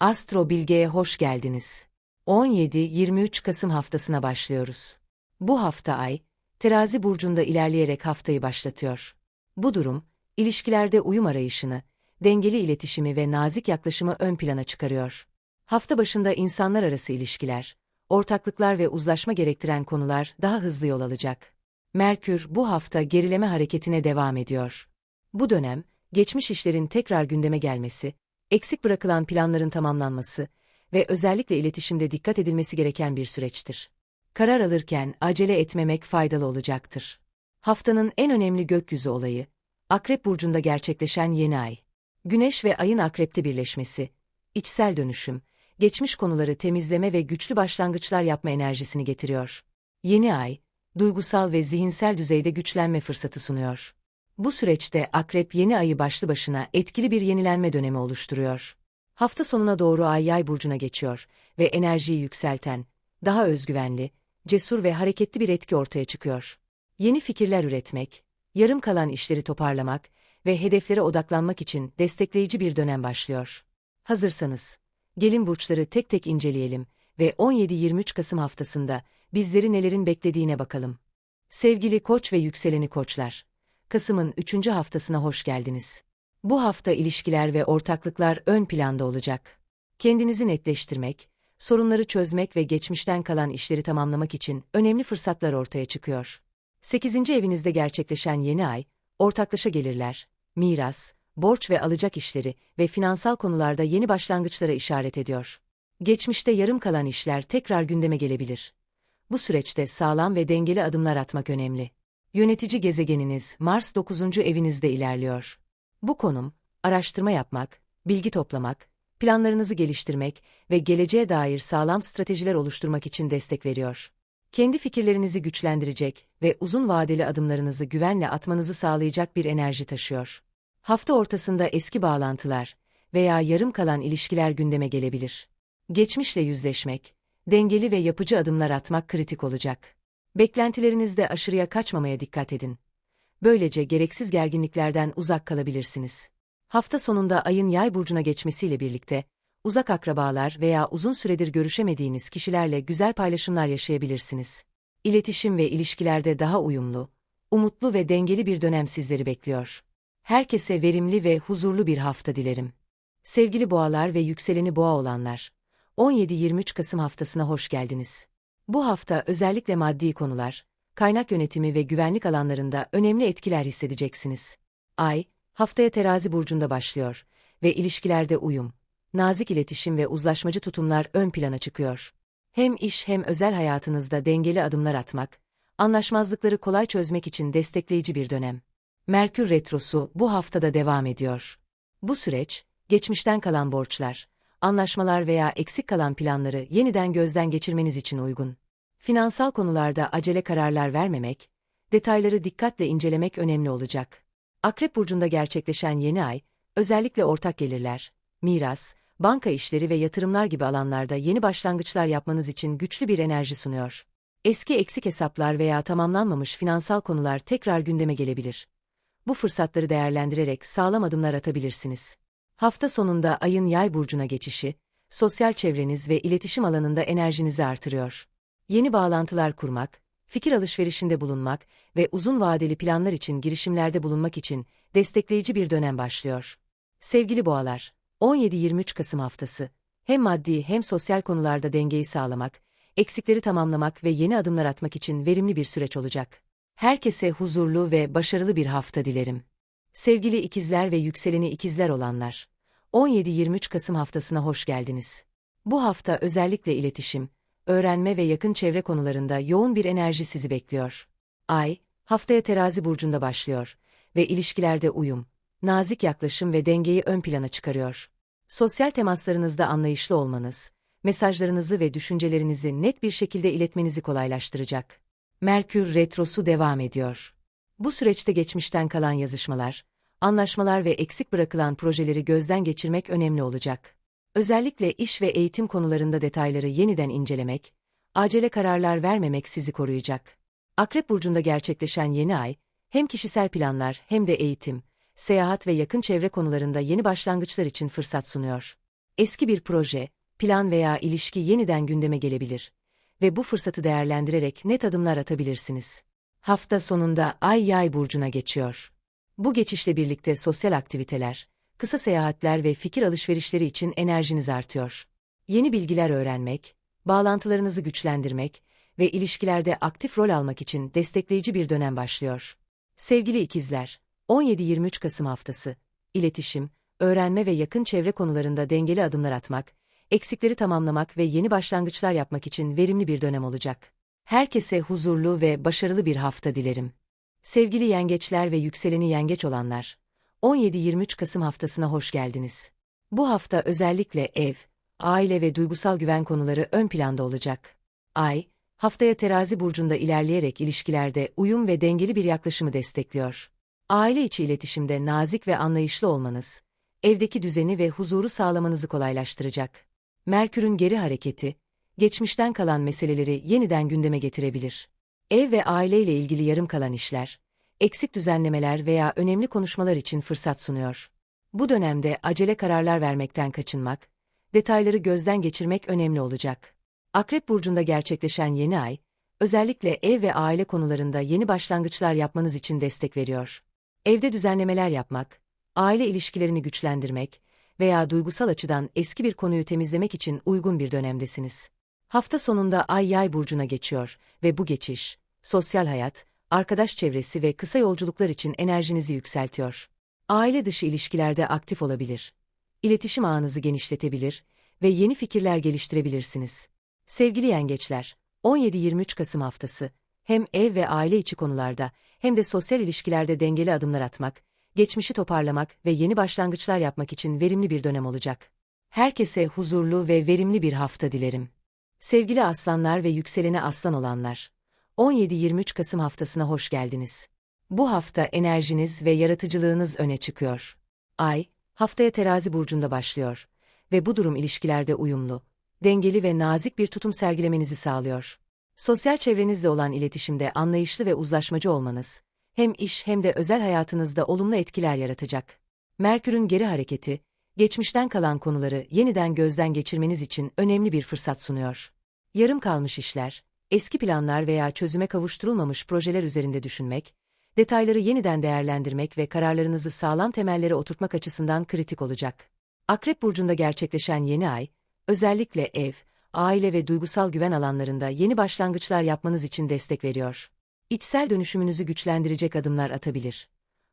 Astro Bilge'ye hoş geldiniz. 17-23 Kasım haftasına başlıyoruz. Bu hafta ay, terazi burcunda ilerleyerek haftayı başlatıyor. Bu durum, ilişkilerde uyum arayışını, dengeli iletişimi ve nazik yaklaşımı ön plana çıkarıyor. Hafta başında insanlar arası ilişkiler, ortaklıklar ve uzlaşma gerektiren konular daha hızlı yol alacak. Merkür bu hafta gerileme hareketine devam ediyor. Bu dönem, geçmiş işlerin tekrar gündeme gelmesi, eksik bırakılan planların tamamlanması ve özellikle iletişimde dikkat edilmesi gereken bir süreçtir. Karar alırken acele etmemek faydalı olacaktır. Haftanın en önemli gökyüzü olayı, Akrep Burcu'nda gerçekleşen yeni ay. Güneş ve ayın Akrep'te birleşmesi, içsel dönüşüm, geçmiş konuları temizleme ve güçlü başlangıçlar yapma enerjisini getiriyor. Yeni ay, duygusal ve zihinsel düzeyde güçlenme fırsatı sunuyor. Bu süreçte Akrep yeni ayı başlı başına etkili bir yenilenme dönemi oluşturuyor. Hafta sonuna doğru ay yay burcuna geçiyor ve enerjiyi yükselten, daha özgüvenli, cesur ve hareketli bir etki ortaya çıkıyor. Yeni fikirler üretmek, yarım kalan işleri toparlamak ve hedeflere odaklanmak için destekleyici bir dönem başlıyor. Hazırsanız, gelin burçları tek tek inceleyelim ve 17-23 Kasım haftasında bizleri nelerin beklediğine bakalım. Sevgili koç ve yükseleni koçlar, Kasım'ın 3. haftasına hoş geldiniz. Bu hafta ilişkiler ve ortaklıklar ön planda olacak. Kendinizi netleştirmek, sorunları çözmek ve geçmişten kalan işleri tamamlamak için önemli fırsatlar ortaya çıkıyor. 8. evinizde gerçekleşen yeni ay, ortaklaşa gelirler, miras, borç ve alacak işleri ve finansal konularda yeni başlangıçlara işaret ediyor. Geçmişte yarım kalan işler tekrar gündeme gelebilir. Bu süreçte sağlam ve dengeli adımlar atmak önemli. Yönetici gezegeniniz Mars 9. evinizde ilerliyor. Bu konum, araştırma yapmak, bilgi toplamak, planlarınızı geliştirmek ve geleceğe dair sağlam stratejiler oluşturmak için destek veriyor. Kendi fikirlerinizi güçlendirecek ve uzun vadeli adımlarınızı güvenle atmanızı sağlayacak bir enerji taşıyor. Hafta ortasında eski bağlantılar veya yarım kalan ilişkiler gündeme gelebilir. Geçmişle yüzleşmek, dengeli ve yapıcı adımlar atmak kritik olacak. Beklentilerinizde aşırıya kaçmamaya dikkat edin. Böylece gereksiz gerginliklerden uzak kalabilirsiniz. Hafta sonunda ayın yay burcuna geçmesiyle birlikte, uzak akrabalar veya uzun süredir görüşemediğiniz kişilerle güzel paylaşımlar yaşayabilirsiniz. İletişim ve ilişkilerde daha uyumlu, umutlu ve dengeli bir dönem sizleri bekliyor. Herkese verimli ve huzurlu bir hafta dilerim. Sevgili boğalar ve yükseleni boğa olanlar, 17-23 Kasım haftasına hoş geldiniz. Bu hafta özellikle maddi konular, kaynak yönetimi ve güvenlik alanlarında önemli etkiler hissedeceksiniz. Ay, haftaya terazi burcunda başlıyor ve ilişkilerde uyum, nazik iletişim ve uzlaşmacı tutumlar ön plana çıkıyor. Hem iş hem özel hayatınızda dengeli adımlar atmak, anlaşmazlıkları kolay çözmek için destekleyici bir dönem. Merkür Retrosu bu haftada devam ediyor. Bu süreç, geçmişten kalan borçlar, anlaşmalar veya eksik kalan planları yeniden gözden geçirmeniz için uygun. Finansal konularda acele kararlar vermemek, detayları dikkatle incelemek önemli olacak. Akrep burcunda gerçekleşen yeni ay, özellikle ortak gelirler, miras, banka işleri ve yatırımlar gibi alanlarda yeni başlangıçlar yapmanız için güçlü bir enerji sunuyor. Eski eksik hesaplar veya tamamlanmamış finansal konular tekrar gündeme gelebilir. Bu fırsatları değerlendirerek sağlam adımlar atabilirsiniz. Hafta sonunda ayın yay burcuna geçişi, sosyal çevreniz ve iletişim alanında enerjinizi artırıyor. Yeni bağlantılar kurmak, fikir alışverişinde bulunmak ve uzun vadeli planlar için girişimlerde bulunmak için destekleyici bir dönem başlıyor. Sevgili boğalar, 17-23 Kasım haftası, hem maddi hem sosyal konularda dengeyi sağlamak, eksikleri tamamlamak ve yeni adımlar atmak için verimli bir süreç olacak. Herkese huzurlu ve başarılı bir hafta dilerim. Sevgili ikizler ve yükseleni ikizler olanlar, 17-23 Kasım haftasına hoş geldiniz. Bu hafta özellikle iletişim, öğrenme ve yakın çevre konularında yoğun bir enerji sizi bekliyor. Ay, haftaya terazi burcunda başlıyor ve ilişkilerde uyum, nazik yaklaşım ve dengeyi ön plana çıkarıyor. Sosyal temaslarınızda anlayışlı olmanız, mesajlarınızı ve düşüncelerinizi net bir şekilde iletmenizi kolaylaştıracak. Merkür Retrosu devam ediyor. Bu süreçte geçmişten kalan yazışmalar, anlaşmalar ve eksik bırakılan projeleri gözden geçirmek önemli olacak. Özellikle iş ve eğitim konularında detayları yeniden incelemek, acele kararlar vermemek sizi koruyacak. Akrep burcunda gerçekleşen yeni ay, hem kişisel planlar hem de eğitim, seyahat ve yakın çevre konularında yeni başlangıçlar için fırsat sunuyor. Eski bir proje, plan veya ilişki yeniden gündeme gelebilir ve bu fırsatı değerlendirerek net adımlar atabilirsiniz. Hafta sonunda Ay Yay burcuna geçiyor. Bu geçişle birlikte sosyal aktiviteler, kısa seyahatler ve fikir alışverişleri için enerjiniz artıyor. Yeni bilgiler öğrenmek, bağlantılarınızı güçlendirmek ve ilişkilerde aktif rol almak için destekleyici bir dönem başlıyor. Sevgili ikizler, 17-23 Kasım haftası, iletişim, öğrenme ve yakın çevre konularında dengeli adımlar atmak, eksikleri tamamlamak ve yeni başlangıçlar yapmak için verimli bir dönem olacak. Herkese huzurlu ve başarılı bir hafta dilerim. Sevgili yengeçler ve yükseleni yengeç olanlar, 17-23 Kasım haftasına hoş geldiniz. Bu hafta özellikle ev, aile ve duygusal güven konuları ön planda olacak. Ay, haftaya terazi burcunda ilerleyerek ilişkilerde uyum ve dengeli bir yaklaşımı destekliyor. Aile içi iletişimde nazik ve anlayışlı olmanız, evdeki düzeni ve huzuru sağlamanızı kolaylaştıracak. Merkür'ün geri hareketi, geçmişten kalan meseleleri yeniden gündeme getirebilir. Ev ve aileyle ilgili yarım kalan işler, eksik düzenlemeler veya önemli konuşmalar için fırsat sunuyor. Bu dönemde acele kararlar vermekten kaçınmak, detayları gözden geçirmek önemli olacak. Akrep burcunda gerçekleşen yeni ay, özellikle ev ve aile konularında yeni başlangıçlar yapmanız için destek veriyor. Evde düzenlemeler yapmak, aile ilişkilerini güçlendirmek veya duygusal açıdan eski bir konuyu temizlemek için uygun bir dönemdesiniz. Hafta sonunda Ay Yay burcuna geçiyor ve bu geçiş, sosyal hayat, arkadaş çevresi ve kısa yolculuklar için enerjinizi yükseltiyor. Aile dışı ilişkilerde aktif olabilir. İletişim ağınızı genişletebilir ve yeni fikirler geliştirebilirsiniz. Sevgili yengeçler, 17-23 Kasım haftası, hem ev ve aile içi konularda hem de sosyal ilişkilerde dengeli adımlar atmak, geçmişi toparlamak ve yeni başlangıçlar yapmak için verimli bir dönem olacak. Herkese huzurlu ve verimli bir hafta dilerim. Sevgili aslanlar ve yükseleni aslan olanlar, 17-23 Kasım haftasına hoş geldiniz. Bu hafta enerjiniz ve yaratıcılığınız öne çıkıyor. Ay, haftaya terazi burcunda başlıyor ve bu durum ilişkilerde uyumlu, dengeli ve nazik bir tutum sergilemenizi sağlıyor. Sosyal çevrenizle olan iletişimde anlayışlı ve uzlaşmacı olmanız, hem iş hem de özel hayatınızda olumlu etkiler yaratacak. Merkür'ün geri hareketi, geçmişten kalan konuları yeniden gözden geçirmeniz için önemli bir fırsat sunuyor. Yarım kalmış işler, eski planlar veya çözüme kavuşturulmamış projeler üzerinde düşünmek, detayları yeniden değerlendirmek ve kararlarınızı sağlam temellere oturtmak açısından kritik olacak. Akrep burcunda gerçekleşen yeni ay, özellikle ev, aile ve duygusal güven alanlarında yeni başlangıçlar yapmanız için destek veriyor. İçsel dönüşümünüzü güçlendirecek adımlar atabilir.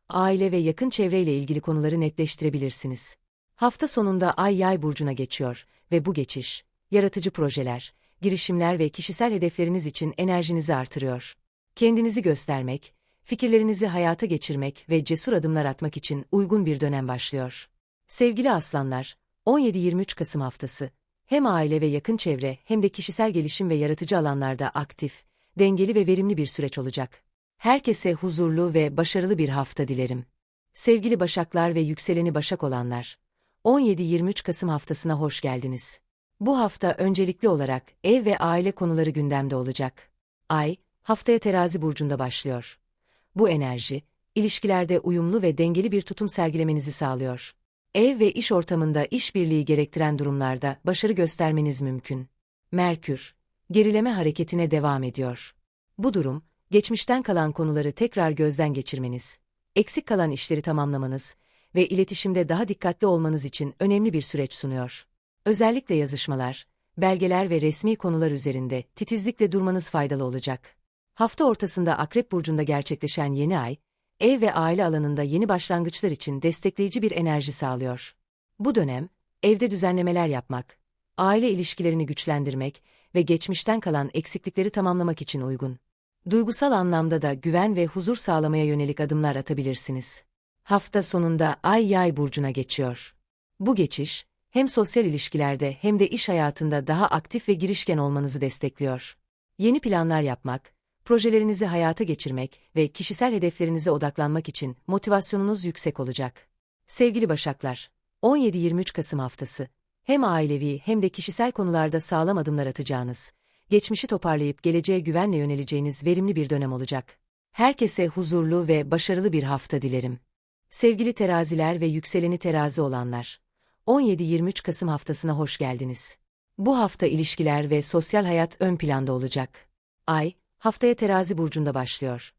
Aile ve yakın çevreyle ilgili konuları netleştirebilirsiniz. Hafta sonunda Ay Yay burcuna geçiyor ve bu geçiş, yaratıcı projeler, girişimler ve kişisel hedefleriniz için enerjinizi artırıyor. Kendinizi göstermek, fikirlerinizi hayata geçirmek ve cesur adımlar atmak için uygun bir dönem başlıyor. Sevgili aslanlar, 17-23 Kasım haftası, hem aile ve yakın çevre hem de kişisel gelişim ve yaratıcı alanlarda aktif, dengeli ve verimli bir süreç olacak. Herkese huzurlu ve başarılı bir hafta dilerim. Sevgili Başaklar ve yükseleni Başak olanlar, 17-23 Kasım haftasına hoş geldiniz. Bu hafta öncelikli olarak ev ve aile konuları gündemde olacak. Ay, haftaya terazi burcunda başlıyor. Bu enerji, ilişkilerde uyumlu ve dengeli bir tutum sergilemenizi sağlıyor. Ev ve iş ortamında işbirliği gerektiren durumlarda başarı göstermeniz mümkün. Merkür, gerileme hareketine devam ediyor. Bu durum, geçmişten kalan konuları tekrar gözden geçirmeniz, eksik kalan işleri tamamlamanız ve iletişimde daha dikkatli olmanız için önemli bir süreç sunuyor. Özellikle yazışmalar, belgeler ve resmi konular üzerinde titizlikle durmanız faydalı olacak. Hafta ortasında Akrep Burcu'nda gerçekleşen yeni ay, ev ve aile alanında yeni başlangıçlar için destekleyici bir enerji sağlıyor. Bu dönem, evde düzenlemeler yapmak, aile ilişkilerini güçlendirmek ve geçmişten kalan eksiklikleri tamamlamak için uygun. Duygusal anlamda da güven ve huzur sağlamaya yönelik adımlar atabilirsiniz. Hafta sonunda Ay Yay burcuna geçiyor. Bu geçiş, hem sosyal ilişkilerde hem de iş hayatında daha aktif ve girişken olmanızı destekliyor. Yeni planlar yapmak, projelerinizi hayata geçirmek ve kişisel hedeflerinize odaklanmak için motivasyonunuz yüksek olacak. Sevgili Başaklar, 17-23 Kasım haftası, hem ailevi hem de kişisel konularda sağlam adımlar atacağınız, geçmişi toparlayıp geleceğe güvenle yöneleceğiniz verimli bir dönem olacak. Herkese huzurlu ve başarılı bir hafta dilerim. Sevgili teraziler ve yükseleni terazi olanlar, 17-23 Kasım haftasına hoş geldiniz. Bu hafta ilişkiler ve sosyal hayat ön planda olacak. Ay, haftaya terazi burcunda başlıyor.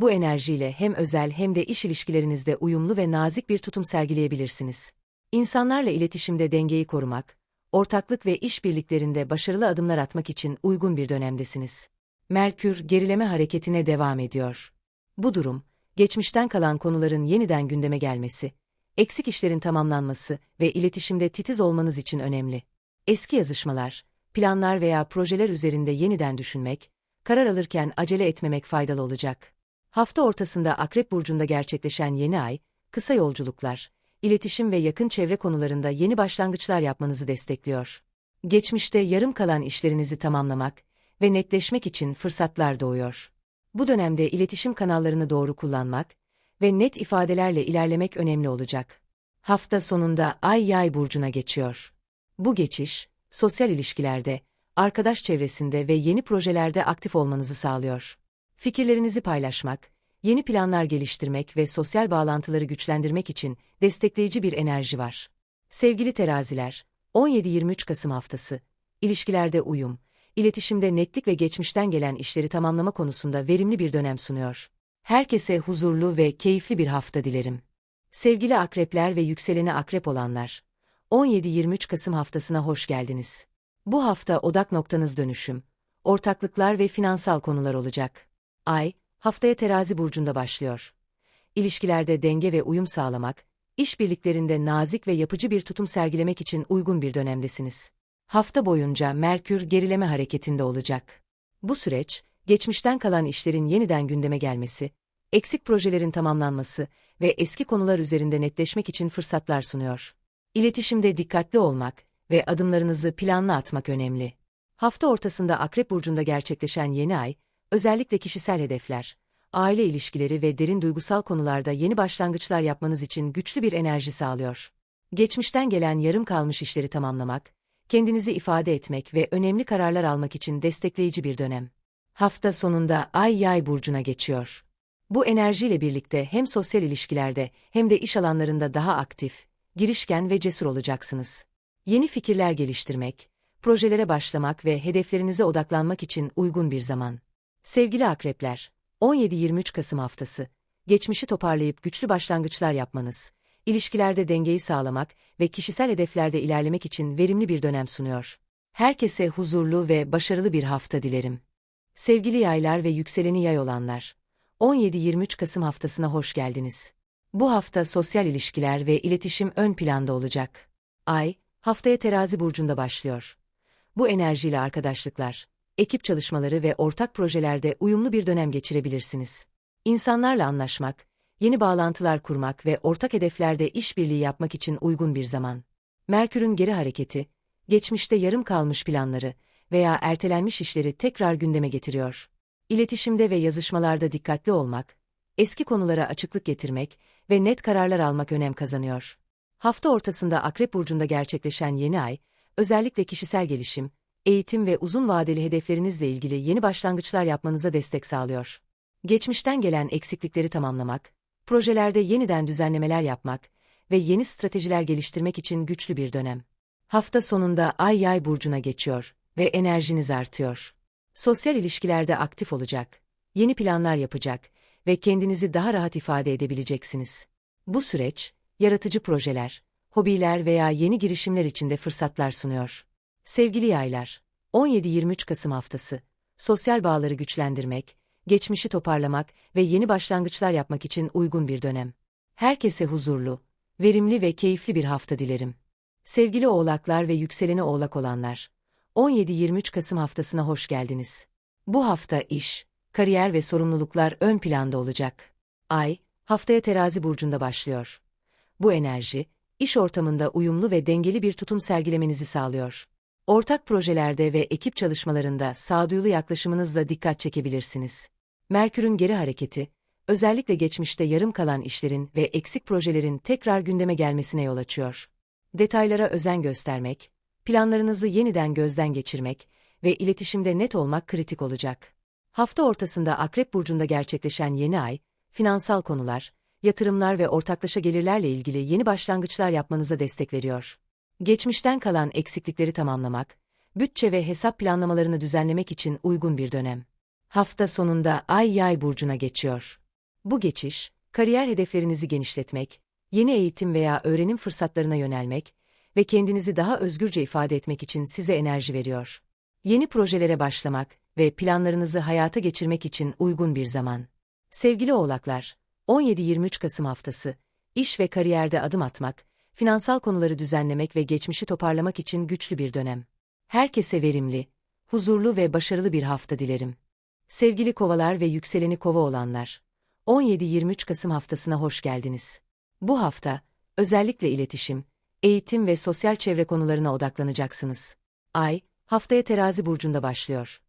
Bu enerjiyle hem özel hem de iş ilişkilerinizde uyumlu ve nazik bir tutum sergileyebilirsiniz. İnsanlarla iletişimde dengeyi korumak, ortaklık ve işbirliklerinde başarılı adımlar atmak için uygun bir dönemdesiniz. Merkür gerileme hareketine devam ediyor. Bu durum, geçmişten kalan konuların yeniden gündeme gelmesi, eksik işlerin tamamlanması ve iletişimde titiz olmanız için önemli. Eski yazışmalar, planlar veya projeler üzerinde yeniden düşünmek, karar alırken acele etmemek faydalı olacak. Hafta ortasında Akrep Burcu'nda gerçekleşen yeni ay, kısa yolculuklar, iletişim ve yakın çevre konularında yeni başlangıçlar yapmanızı destekliyor. Geçmişte yarım kalan işlerinizi tamamlamak ve netleşmek için fırsatlar doğuyor. Bu dönemde iletişim kanallarını doğru kullanmak ve net ifadelerle ilerlemek önemli olacak. Hafta sonunda Ay Yay burcuna geçiyor. Bu geçiş, sosyal ilişkilerde, arkadaş çevresinde ve yeni projelerde aktif olmanızı sağlıyor. Fikirlerinizi paylaşmak, yeni planlar geliştirmek ve sosyal bağlantıları güçlendirmek için destekleyici bir enerji var. Sevgili teraziler, 17-23 Kasım haftası, ilişkilerde uyum, iletişimde netlik ve geçmişten gelen işleri tamamlama konusunda verimli bir dönem sunuyor. Herkese huzurlu ve keyifli bir hafta dilerim. Sevgili akrepler ve yükseleni akrep olanlar, 17-23 Kasım haftasına hoş geldiniz. Bu hafta odak noktanız dönüşüm, ortaklıklar ve finansal konular olacak. Ay, haftaya terazi burcunda başlıyor. İlişkilerde denge ve uyum sağlamak, işbirliklerinde nazik ve yapıcı bir tutum sergilemek için uygun bir dönemdesiniz. Hafta boyunca Merkür gerileme hareketinde olacak. Bu süreç, geçmişten kalan işlerin yeniden gündeme gelmesi, eksik projelerin tamamlanması ve eski konular üzerinde netleşmek için fırsatlar sunuyor. İletişimde dikkatli olmak ve adımlarınızı planlı atmak önemli. Hafta ortasında Akrep Burcu'nda gerçekleşen yeni ay, özellikle kişisel hedefler, aile ilişkileri ve derin duygusal konularda yeni başlangıçlar yapmanız için güçlü bir enerji sağlıyor. Geçmişten gelen yarım kalmış işleri tamamlamak, kendinizi ifade etmek ve önemli kararlar almak için destekleyici bir dönem. Hafta sonunda Ay Yay burcuna geçiyor. Bu enerjiyle birlikte hem sosyal ilişkilerde hem de iş alanlarında daha aktif, girişken ve cesur olacaksınız. Yeni fikirler geliştirmek, projelere başlamak ve hedeflerinize odaklanmak için uygun bir zaman. Sevgili akrepler, 17-23 Kasım haftası, geçmişi toparlayıp güçlü başlangıçlar yapmanız, ilişkilerde dengeyi sağlamak ve kişisel hedeflerde ilerlemek için verimli bir dönem sunuyor. Herkese huzurlu ve başarılı bir hafta dilerim. Sevgili yaylar ve yükseleni yay olanlar, 17-23 Kasım haftasına hoş geldiniz. Bu hafta sosyal ilişkiler ve iletişim ön planda olacak. Ay, haftaya terazi burcunda başlıyor. Bu enerjiyle arkadaşlıklar, ekip çalışmaları ve ortak projelerde uyumlu bir dönem geçirebilirsiniz. İnsanlarla anlaşmak, yeni bağlantılar kurmak ve ortak hedeflerde işbirliği yapmak için uygun bir zaman. Merkür'ün geri hareketi, geçmişte yarım kalmış planları veya ertelenmiş işleri tekrar gündeme getiriyor. İletişimde ve yazışmalarda dikkatli olmak, eski konulara açıklık getirmek ve net kararlar almak önem kazanıyor. Hafta ortasında Akrep Burcu'nda gerçekleşen yeni ay, özellikle kişisel gelişim, eğitim ve uzun vadeli hedeflerinizle ilgili yeni başlangıçlar yapmanıza destek sağlıyor. Geçmişten gelen eksiklikleri tamamlamak, projelerde yeniden düzenlemeler yapmak ve yeni stratejiler geliştirmek için güçlü bir dönem. Hafta sonunda Ay Yay burcuna geçiyor ve enerjiniz artıyor. Sosyal ilişkilerde aktif olacak, yeni planlar yapacak ve kendinizi daha rahat ifade edebileceksiniz. Bu süreç, yaratıcı projeler, hobiler veya yeni girişimler için de fırsatlar sunuyor. Sevgili yaylar, 17-23 Kasım haftası, sosyal bağları güçlendirmek, geçmişi toparlamak ve yeni başlangıçlar yapmak için uygun bir dönem. Herkese huzurlu, verimli ve keyifli bir hafta dilerim. Sevgili oğlaklar ve yükseleni oğlak olanlar, 17-23 Kasım haftasına hoş geldiniz. Bu hafta iş, kariyer ve sorumluluklar ön planda olacak. Ay, haftaya terazi burcunda başlıyor. Bu enerji, iş ortamında uyumlu ve dengeli bir tutum sergilemenizi sağlıyor. Ortak projelerde ve ekip çalışmalarında sağduyulu yaklaşımınızla dikkat çekebilirsiniz. Merkür'ün geri hareketi, özellikle geçmişte yarım kalan işlerin ve eksik projelerin tekrar gündeme gelmesine yol açıyor. Detaylara özen göstermek, planlarınızı yeniden gözden geçirmek ve iletişimde net olmak kritik olacak. Hafta ortasında Akrep Burcu'nda gerçekleşen yeni ay, finansal konular, yatırımlar ve ortaklaşa gelirlerle ilgili yeni başlangıçlar yapmanıza destek veriyor. Geçmişten kalan eksiklikleri tamamlamak, bütçe ve hesap planlamalarını düzenlemek için uygun bir dönem. Hafta sonunda Ay Yay burcuna geçiyor. Bu geçiş, kariyer hedeflerinizi genişletmek, yeni eğitim veya öğrenim fırsatlarına yönelmek ve kendinizi daha özgürce ifade etmek için size enerji veriyor. Yeni projelere başlamak ve planlarınızı hayata geçirmek için uygun bir zaman. Sevgili oğlaklar, 17-23 Kasım haftası, iş ve kariyerde adım atmak, finansal konuları düzenlemek ve geçmişi toparlamak için güçlü bir dönem. Herkese verimli, huzurlu ve başarılı bir hafta dilerim. Sevgili kovalar ve yükseleni kova olanlar, 17-23 Kasım haftasına hoş geldiniz. Bu hafta, özellikle iletişim, eğitim ve sosyal çevre konularına odaklanacaksınız. Ay, haftaya terazi burcunda başlıyor.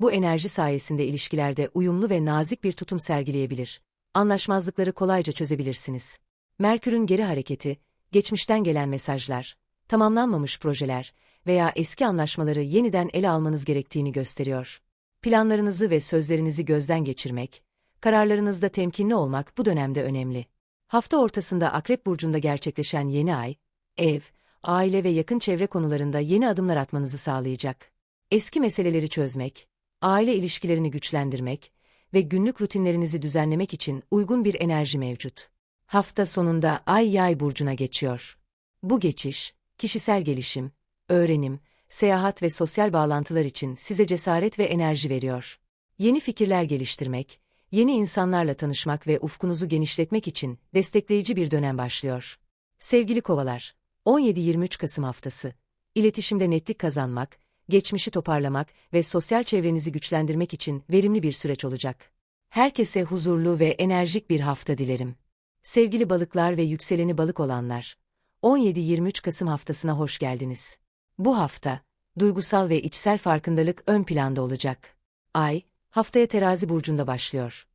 Bu enerji sayesinde ilişkilerde uyumlu ve nazik bir tutum sergileyebilir. Anlaşmazlıkları kolayca çözebilirsiniz. Merkür'ün geri hareketi, geçmişten gelen mesajlar, tamamlanmamış projeler veya eski anlaşmaları yeniden ele almanız gerektiğini gösteriyor. Planlarınızı ve sözlerinizi gözden geçirmek, kararlarınızda temkinli olmak bu dönemde önemli. Hafta ortasında Akrep Burcu'nda gerçekleşen yeni ay, ev, aile ve yakın çevre konularında yeni adımlar atmanızı sağlayacak. Eski meseleleri çözmek, aile ilişkilerini güçlendirmek ve günlük rutinlerinizi düzenlemek için uygun bir enerji mevcut. Hafta sonunda Ay Yay burcuna geçiyor. Bu geçiş, kişisel gelişim, öğrenim, seyahat ve sosyal bağlantılar için size cesaret ve enerji veriyor. Yeni fikirler geliştirmek, yeni insanlarla tanışmak ve ufkunuzu genişletmek için destekleyici bir dönem başlıyor. Sevgili kovalar, 17-23 Kasım haftası, iletişimde netlik kazanmak, geçmişi toparlamak ve sosyal çevrenizi güçlendirmek için verimli bir süreç olacak. Herkese huzurlu ve enerjik bir hafta dilerim. Sevgili balıklar ve yükseleni balık olanlar, 17-23 Kasım haftasına hoş geldiniz. Bu hafta, duygusal ve içsel farkındalık ön planda olacak. Ay, haftaya terazi burcunda başlıyor.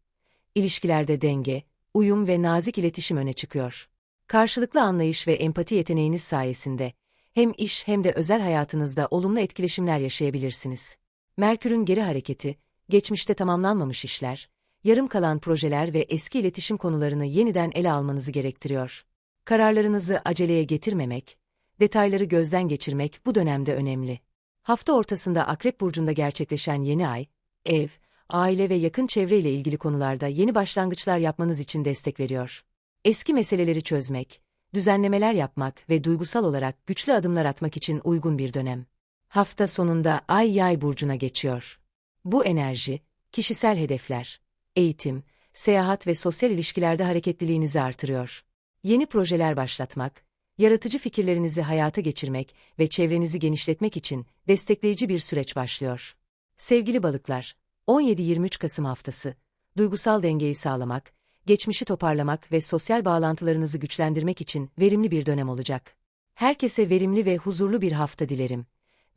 İlişkilerde denge, uyum ve nazik iletişim öne çıkıyor. Karşılıklı anlayış ve empati yeteneğiniz sayesinde, hem iş hem de özel hayatınızda olumlu etkileşimler yaşayabilirsiniz. Merkür'ün geri hareketi, geçmişte tamamlanmamış işler, yarım kalan projeler ve eski iletişim konularını yeniden ele almanızı gerektiriyor. Kararlarınızı aceleye getirmemek, detayları gözden geçirmek bu dönemde önemli. Hafta ortasında Akrep Burcu'nda gerçekleşen yeni ay, ev, aile ve yakın çevreyle ilgili konularda yeni başlangıçlar yapmanız için destek veriyor. Eski meseleleri çözmek, düzenlemeler yapmak ve duygusal olarak güçlü adımlar atmak için uygun bir dönem. Hafta sonunda Ay Yay burcuna geçiyor. Bu enerji, kişisel hedefler, eğitim, seyahat ve sosyal ilişkilerde hareketliliğinizi artırıyor. Yeni projeler başlatmak, yaratıcı fikirlerinizi hayata geçirmek ve çevrenizi genişletmek için destekleyici bir süreç başlıyor. Sevgili balıklar, 17-23 Kasım haftası, duygusal dengeyi sağlamak, geçmişi toparlamak ve sosyal bağlantılarınızı güçlendirmek için verimli bir dönem olacak. Herkese verimli ve huzurlu bir hafta dilerim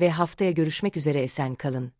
ve haftaya görüşmek üzere esen kalın.